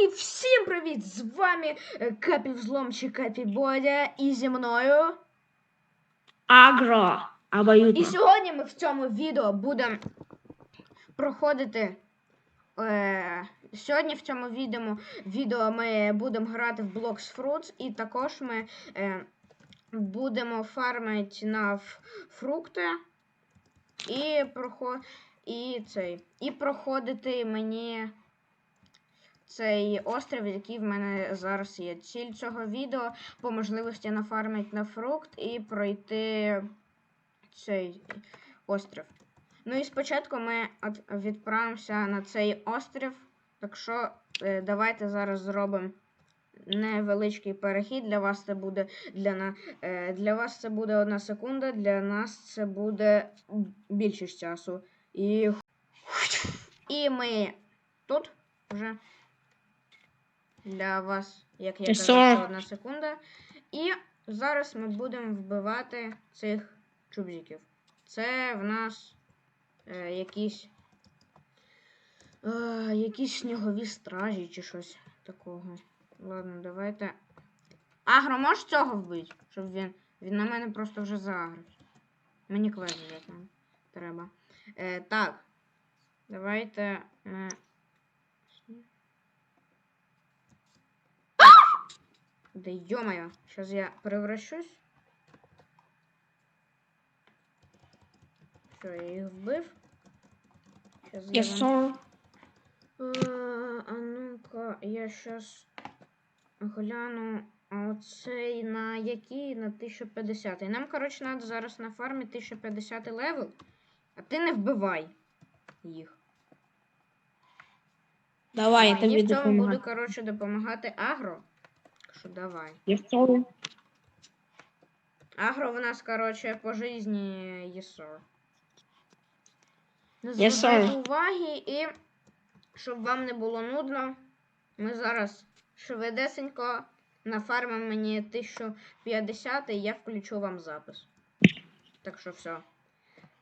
І всім привіт! З вами е, Капі Взлом чи Капі Бодя і зі мною. Агро. І сьогодні ми в цьому відео будемо проходити. Е, сьогодні в цьому відео, відео ми будемо грати в Blocks Fruits, і також ми е, будемо фармити на фрукти і, прохо, і, цей, і проходити мені цей острів, який в мене зараз є. Ціль цього відео по можливості нафармити на фрукт і пройти цей острів. Ну і спочатку ми відправимося на цей острів. Так що е, давайте зараз зробимо невеличкий перехід. Для вас це буде для, на, е, для вас це буде одна секунда, для нас це буде більшість часу. І, і ми тут вже для вас, як я казав, одна секунда. І зараз ми будемо вбивати цих чубзиків. Це в нас е, якісь. Е, якісь снігові стражі чи щось такого. Ладно, давайте. Агро, можеш цього вбити? Щоб він. Він на мене просто вже заагрився. Мені квест там треба. Е, так. Давайте. Ми... Да ё-моё, сейчас я превращусь. Все, я їх вбив. Сейчас я вам... А, а ну-ка, я сейчас гляну. А оцей на який? На 1050. Нам, коротше, треба зараз на фармі 1050 левел. А ти не вбивай їх. Давай, я А, мені тобі в цьому буду, коротше, допомагати агро. Так давай. Yes. Агро в нас, коротше, по житті єсор. Не Yes, звертайте уваги і щоб вам не було нудно, ми зараз швидесенько нафармимо мені 1050 і я включу вам запис. Так що все.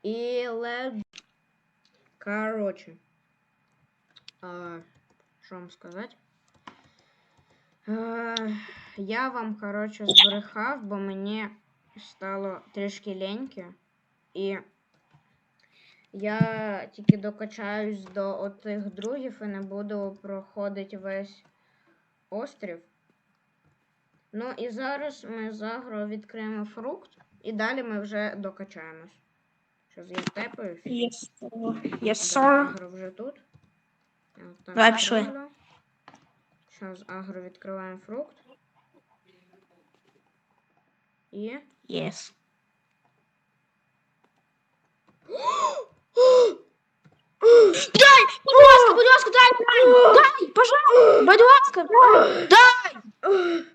І лед. Коротше. А, що вам сказати? Е, я вам, коротше, збрехав, бо мені стало трішки леньки. І я тільки докачаюсь до отих другів і не буду проходити весь острів. Ну і зараз ми з агро відкриємо фрукт, і далі ми вже докачаємось. Зараз я тепаюсь. Yes, sir. Yes, sir. Агро вже тут. Давай, пішли. Зараз агро відкриваємо фрукт. І. Yes. Дай, будь ласка, будь ласка, дай, дай, дай, пожалуйста, будь ласка, дай, будь ласка,